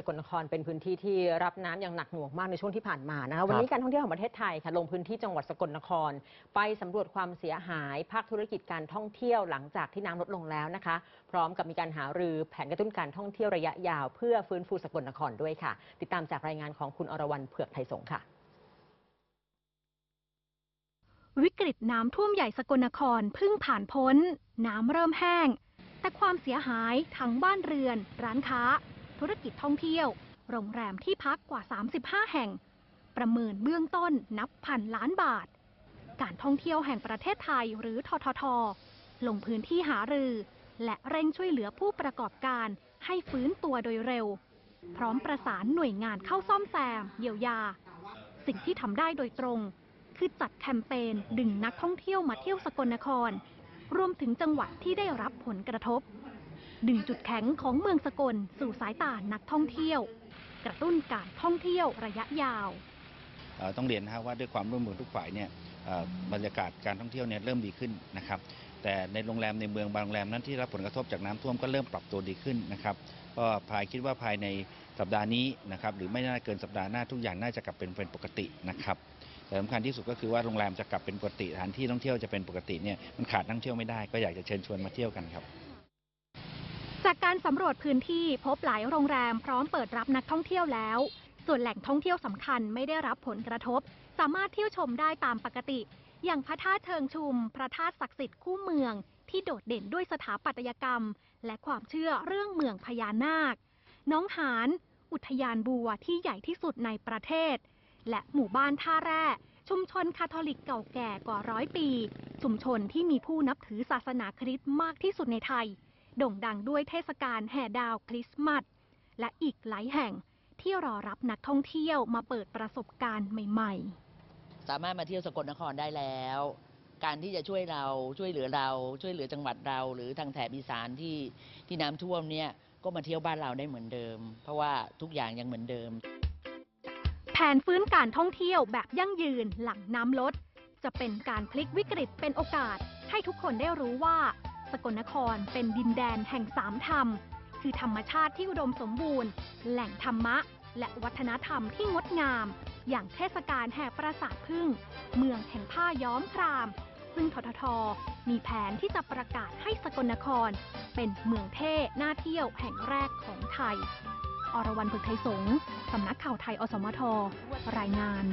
สกลนครเป็นพื้นที่ที่รับน้ำอย่างหนักหน่วงมากในช่วงที่ผ่านมานะคะวันนี้การท่องเที่ยวแห่งประเทศไทยค่ะลงพื้นที่จังหวัดสกลนคร ไปสำรวจความเสียหาย ภาคธุรกิจการท่องเที่ยวหลังจากที่น้ำลดลงแล้วนะคะ พร้อมกับมีการหารือแผนกระตุ้นการท่องเที่ยวระยะยาว เพื่อฟื้นฟูสกลนครด้วยค่ะ ติดตามจากรายงานของคุณอรวรรณเผือกไทยสงฆ์ค่ะวิกฤตน้ำท่วมใหญ่สกลนครเพิ่งผ่านพ้น น้ำเริ่มแห้ง แต่ความเสียหายทั้งบ้านเรือน ร้านค้า ธุรกิจท่องเที่ยว โรงแรมที่พักกว่า 35 แห่ง ประเมินเบื้องต้นนับพันล้านบาท การท่องเที่ยวแห่งประเทศไทยหรือททท ลงพื้นที่หารือ และเร่งช่วยเหลือผู้ประกอบการให้ฟื้นตัวโดยเร็ว พร้อมประสานหน่วยงานเข้าซ่อมแซม เยียวยา สิ่งที่ทำได้โดยตรง คือจัดแคมเปญดึงนักท่องเที่ยวมาเที่ยวสกลนคร รวมถึงจังหวัดที่ได้รับผลกระทบ ดึงจุดแข็งของเมืองสกลสู่สายตานักท่องเที่ยว กระตุ้นการท่องเที่ยวระยะยาว ต้องเรียนนะว่าด้วยความร่วมมือทุกฝ่ายเนี่ยบรรยากาศการท่องเที่ยวเนี่ยเริ่มดีขึ้นนะครับแต่ในโรงแรมในเมืองบางโรงแรมนั้นที่รับผลกระทบจากน้ำท่วมก็เริ่มปรับตัวดีขึ้นนะครับก็ภายคิดว่าภายในสัปดาห์นี้นะครับหรือไม่น่าเกินสัปดาห์หน้าทุกอย่างน่าจะกลับเป็นเป็นปกตินะครับแต่สำคัญที่สุดก็คือว่าโรงแรมจะกลับเป็นปกติสถานที่ท่องเที่ยวจะเป็นปกติเนี่ยมันขาดนักท่องเที่ยวไม่ได้ก็อยากจะเชิญชวนมาเที่ยวกันครับ จากการสำรวจพื้นที่พบหลายโรงแรมพร้อมเปิดรับนักท่องเที่ยวแล้ว ส่วนแหล่งท่องเที่ยวสำคัญไม่ได้รับผลกระทบ สามารถเที่ยวชมได้ตามปกติ อย่างพระธาตุเชิงชุม พระธาตุศักดิ์สิทธิ์คู่เมือง ที่โดดเด่นด้วยสถาปัตยกรรม และความเชื่อเรื่องเมืองพญานาค น้องหานอุทยานบัวที่ใหญ่ที่สุดในประเทศ และหมู่บ้านท่าแร่ชุมชนคาทอลิกเก่าแก่กว่าร้อยปี ชุมชนที่มีผู้นับถือศาสนาคริสต์มากที่สุดในไทย โด่งดังด้วยเทศกาลแห่ดาวคริสต์มาสและอีกหลายแห่งที่รอรับนักท่องเที่ยวมาเปิดประสบการณ์ใหม่ ๆ สามารถมาเที่ยวสกลนครได้แล้ว การที่จะช่วยเราช่วยเหลือเรา ช่วยเหลือจังหวัดเรา หรือทางแถบอีสานที่ที่น้ำท่วมเนี่ยก็มาเที่ยวบ้านเราได้เหมือนเดิม เพราะว่าทุกอย่างยังเหมือนเดิม แผนฟื้นการท่องเที่ยวแบบยั่งยืนหลังน้ำลด จะเป็นการพลิกวิกฤตเป็นโอกาสให้ทุกคนได้รู้ว่า สกลนครเป็นดินแดนแห่งสามธรรม คือธรรมชาติที่อุดมสมบูรณ์ แหล่งธรรมะ และวัฒนธรรมที่งดงาม อย่างเทศกาลแห่ปราสาทพึ่ง เมืองแห่งผ้าย้อมคราม ซึ่งททท มีแผนที่จะประกาศให้สกลนคร เป็นเมืองเท่น่าเที่ยวแห่งแรกของไทย อรวรรณผึกไทยสงสำนักข่าวไทยอสมท รายงาน